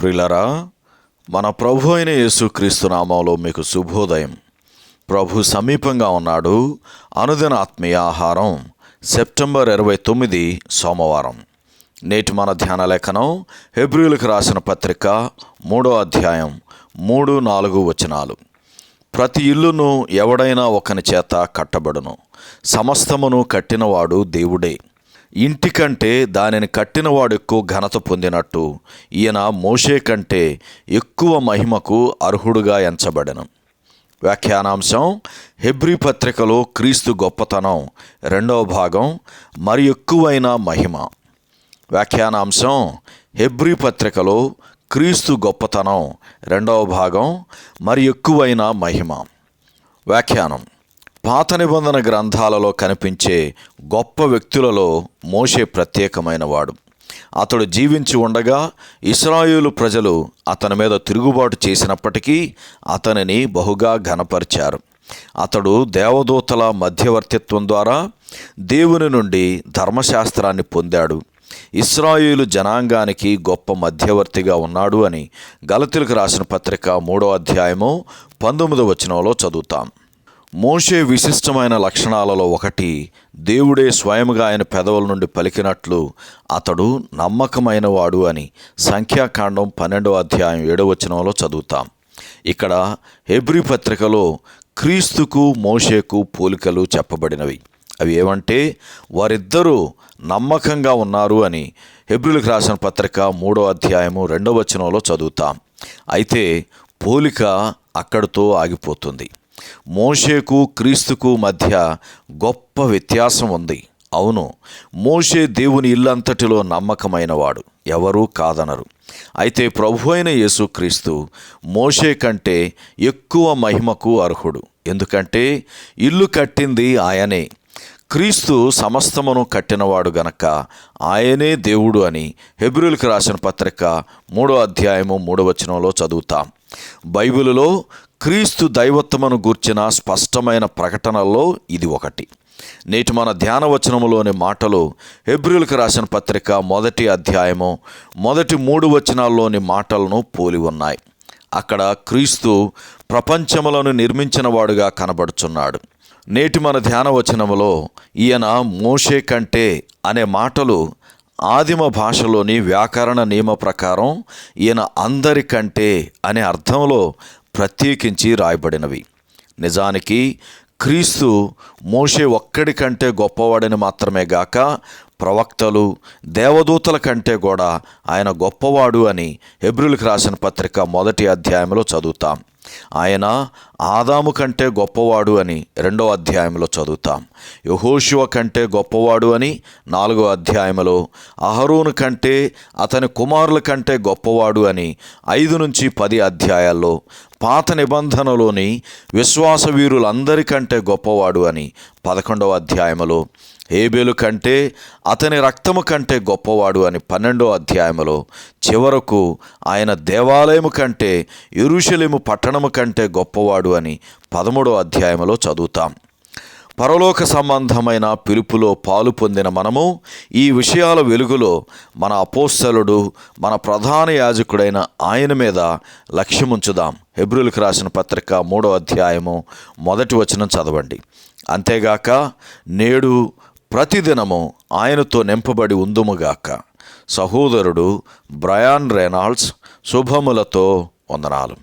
ప్రిలరా మన ప్రభు అయిన యేసుక్రీస్తు నామంలో మీకు శుభోదయం. ప్రభు సమీపంగా ఉన్నాడు. అనుదిన ఆత్మీయ ఆహారం సెప్టెంబర్ ఇరవై తొమ్మిది సోమవారం. నేటి మన ధ్యాన లేఖనం హెబ్రిలకు రాసిన పత్రిక మూడో అధ్యాయం మూడు నాలుగు వచనాలు. ప్రతి ఇల్లును ఎవడైనా ఒకని చేత కట్టబడును. సమస్తమును కట్టినవాడు దేవుడే. ఇంటికంటే దానిని కట్టినవాడు ఎక్కువ ఘనత పొందినట్టు ఈయన మోషే కంటే ఎక్కువ మహిమకు అర్హుడుగా ఎంచబడను. వ్యాఖ్యానాంశం హెబ్రి పత్రికలో క్రీస్తు గొప్పతనం రెండవ భాగం మరి ఎక్కువైన మహిమ. వ్యాఖ్యానాంశం హెబ్రి పత్రికలో క్రీస్తు గొప్పతనం రెండవ భాగం మరి ఎక్కువైన మహిమ. వ్యాఖ్యానం పాత నిబంధన గ్రంథాలలో కనిపించే గొప్ప వ్యక్తులలో మోషే ప్రత్యేకమైన వాడు అతడు జీవించి ఉండగా ఇస్రాయేలు ప్రజలు అతని మీద తిరుగుబాటు చేసినప్పటికీ అతనిని బహుగా ఘనపరిచారు. అతడు దేవదూతల మధ్యవర్తిత్వం ద్వారా దేవుని నుండి ధర్మశాస్త్రాన్ని పొందాడు. ఇస్రాయేలు జనాంగానికి గొప్ప మధ్యవర్తిగా ఉన్నాడు అని గలతులకు రాసిన పత్రిక మూడో అధ్యాయము పంతొమ్మిదో వచనంలో చదువుతాం. మోషే విశిష్టమైన లక్షణాలలో ఒకటి దేవుడే స్వయముగా ఆయన పెదవుల నుండి పలికినట్లు అతడు నమ్మకమైన వాడు అని సంఖ్యాకాండం పన్నెండవ అధ్యాయం ఏడవచనంలో చదువుతాం. ఇక్కడ హెబ్రి పత్రికలో క్రీస్తుకు మోషేకు పోలికలు చెప్పబడినవి. అవి ఏమంటే వారిద్దరూ నమ్మకంగా ఉన్నారు అని హెబ్రిలకు రాసిన పత్రిక మూడో అధ్యాయము రెండవ వచనంలో చదువుతాం. అయితే పోలిక అక్కడితో ఆగిపోతుంది. మోషేకు క్రీస్తుకు మధ్య గొప్ప వ్యత్యాసం ఉంది అవును మోషే దేవుని ఇల్లంతటిలో నమ్మకమైనవాడు ఎవరూ కాదనరు. అయితే ప్రభు అయిన యేసుక్రీస్తు మోషే కంటే ఎక్కువ మహిమకు అర్హుడు. ఎందుకంటే ఇల్లు కట్టింది ఆయనే. క్రీస్తు సమస్తమును కట్టినవాడు గనక ఆయనే దేవుడు అని హెబ్రిల్కి రాసిన పత్రిక మూడో అధ్యాయము మూడో వచనంలో చదువుతాం. బైబిలులో క్రీస్తు దైవత్వమును గూర్చిన స్పష్టమైన ప్రకటనల్లో ఇది ఒకటి. నేటి మన ధ్యానవచనములోని మాటలు హెబ్రిల్కి రాసిన పత్రిక మొదటి అధ్యాయము మొదటి మూడు వచనాల్లోని మాటలను పోలి ఉన్నాయి. అక్కడ క్రీస్తు ప్రపంచములను నిర్మించినవాడుగా కనబడుచున్నాడు. నేటి మన ధ్యానవచనములో ఈయన మోషే కంటే అనే మాటలు ఆదిమ భాషలోని వ్యాకరణ నియమ ప్రకారం ఈయన అందరికంటే అనే అర్థంలో ప్రత్యేకించి రాయబడినవి. నిజానికి క్రీస్తు మోషే ఒక్కడి కంటే గొప్పవాడని మాత్రమే గాక ప్రవక్తలు దేవదూతల కంటే కూడా ఆయన గొప్పవాడు అని హెబ్రిల్కి రాసిన పత్రిక మొదటి అధ్యాయంలో చదువుతాం. ఆయన ఆదాము కంటే గొప్పవాడు అని రెండో అధ్యాయంలో చదువుతాం. యహోశివ కంటే గొప్పవాడు అని నాలుగో అధ్యాయంలో అహరోను కంటే అతని కుమారుల కంటే గొప్పవాడు అని ఐదు నుంచి పది అధ్యాయాల్లో పాత నిబంధనలోని విశ్వాస వీరులందరికంటే గొప్పవాడు అని పదకొండవ అధ్యాయములో హేబేలు కంటే అతని రక్తము కంటే గొప్పవాడు అని పన్నెండో అధ్యాయములో చివరకు ఆయన దేవాలయము కంటే ఎరుషలేము పట్టణము కంటే గొప్పవాడు అని పదమూడో అధ్యాయములో చదువుతాం. పరలోక సంబంధమైన పిలుపులో పాలు పొందిన మనము ఈ విషయాల వెలుగులో మన అపోస్తలుడు మన ప్రధాన యాజకుడైన ఆయన మీద లక్ష్యముంచుదాం. హెబ్రిల్కి రాసిన పత్రిక మూడో అధ్యాయము మొదటి వచనం చదవండి. అంతేగాక నేడు ప్రతిదినము ఆయనతో నింపబడి ఉందుముగాక. సహోదరుడు బ్రయాన్ రెనాల్డ్స్ శుభములతో వందనాలు.